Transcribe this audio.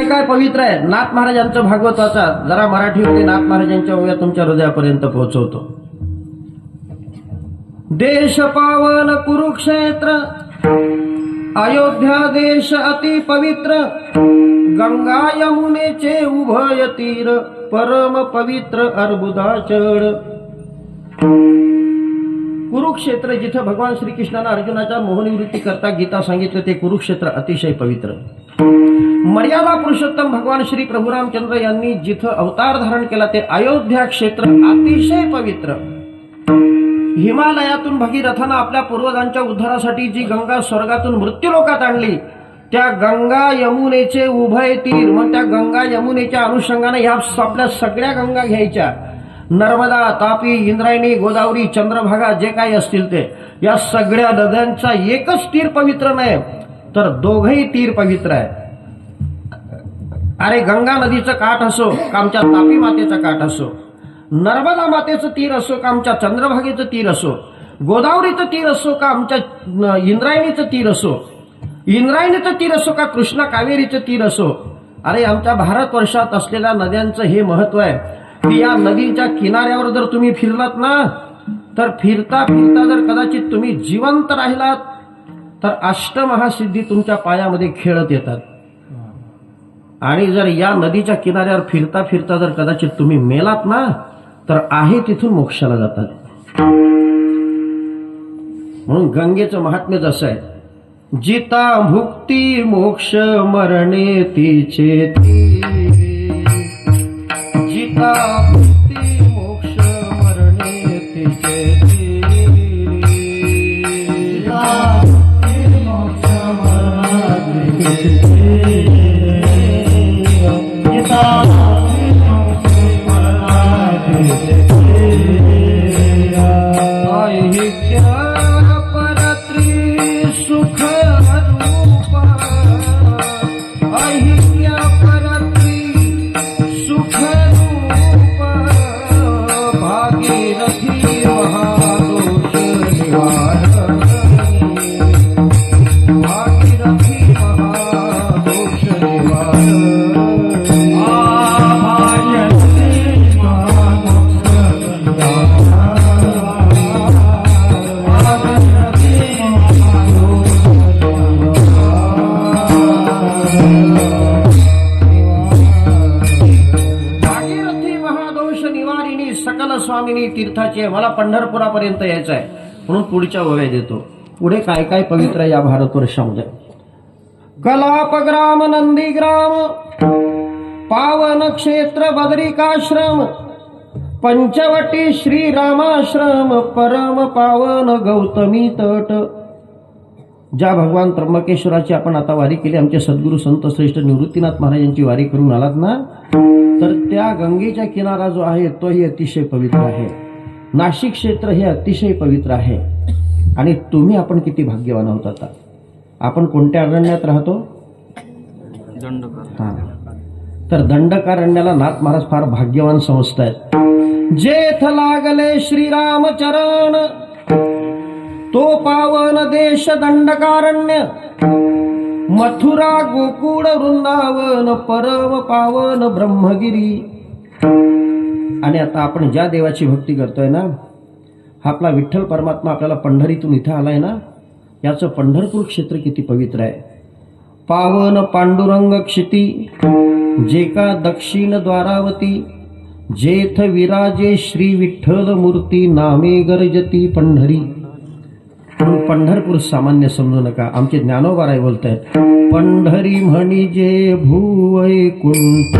काय काय पवित्र आहे नाथ महाराजांचं भागवताचा जरा मराठीमध्ये नाथ महाराजांच्या ओव्या तुमच्या हृदयापर्यंत पोहोचवतो. देश पावन कुरुक्षेत्र अयोध्या देश अति पवित्र गंगा यमुनेचे उभय तीर परम पवित्र अर्बुदाचळ. कुरुक्षेत्र जिथं भगवान श्रीकृष्णानं अर्जुनाच्या मोहनिवृत्ती करता गीता सांगितलं ते कुरुक्षेत्र अतिशय पवित्र. मर्यादा पुरुषोत्तम भगवान श्री प्रभुरामचंद्र यांनी जिथं अवतार धारण केला ते अयोध्या क्षेत्र अतिशय पवित्र. हिमालयातून भगीरथानं आपल्या पूर्वजांच्या उद्धारासाठी जी गंगा स्वर्गातून मृत्यूलोकात आणली त्या गंगा यमुनेचे उभय तीर मग त्या गंगा यमुनेच्या अनुषंगाने ह्या आपल्या सगळ्या गंगा घ्यायच्या. नर्मदा तापी इंद्रायणी गोदावरी चंद्रभागा जे काही असतील ते या सगळ्या नद्यांचा एकच तीर पवित्र नाही तर दोघही तीर पवित्र आहे. अरे गंगा नदीचं काठ असो का आमच्या तापी मातेचं काठ असो? नर्मदा मातेचं तीर असो का आमच्या चंद्रभागेचं तीर असो? गोदावरीचं तीर असो का आमच्या इंद्रायणीचं तीर असो? इंद्रायणीचं तीर असो का कृष्णा कावेरीचं तीर असो? अरे आमच्या भारतवर्षात असलेल्या नद्यांचं हे महत्त्व आहे. की या नदीच्या किनाऱ्यावर जर तुम्ही फिरलात ना तर फिरता फिरता जर कदाचित तुम्ही जिवंत राहिलात तर अष्टमहासिद्धी तुमच्या पायामध्ये खेळत येतात. आणि जर या नदीच्या किनाऱ्यावर फिरता फिरता जर कदाचित तुम्ही मेलात ना तर आहे तिथून मोक्षाला जातात म्हणून गंगेचं महात्म्यच असं आहे जिता भुक्ती मोक्ष मरणे तिचे जिता भुक्ती मोक्ष मरणे तिचे महामामिनी तीर्थाची आहे मला पंढरपुरापर्यंत यायचं आहे. म्हणून पुढच्या ओव्या देतो. पुढे काय काय पवित्र आहे या भारतवर्षामध्ये? कलापग्राम नंदीग्राम पावन क्षेत्र बदरिकाश्रम पंचवटी श्रीरामाश्रम परम पावन गौतमी तट. ज्या भगवान त्र्यंबकेश्वराची आपण आता वारी केली आमचे सद्गुरू संत श्रेष्ठ निवृत्तीनाथ महाराजांची वारी करून आलात ना? तर त्या गंगेच्या किनारा जो आहे तोही अतिशय पवित्र आहे. नाशिक क्षेत्र हे अतिशय पवित्र आहे. आणि तुम्ही आपण किती भाग्यवान आहोत आता? आपण कोणत्या अरण्यात राहतो? हा. तर दंडकारण्याला नाथ महाराज फार भाग्यवान समजतायत. जेथ लागले श्रीराम चरण तो पावन देश दंडकारण्य. मथुरा गोकुळ वृंदावन परम पावन ब्रह्मगिरी. आणि आता आपण ज्या देवाची भक्ती करतोय ना हा आपला विठ्ठल परमात्मा आपल्याला पंढरीतून इथं आलाय ना याचं पंढरपूर क्षेत्र किती पवित्र आहे. पावन पांडुरंग क्षिती जे का दक्षिण द्वारावती जेथ विराजे श्री विठ्ठल मूर्ती नामे गरजती पंढरी. म्हणून पंढरपूर सामान्य समजू नका. आमचे ज्ञानोबाराय बोलत आहेत पंढरी म्हणजे भुवैकुंठ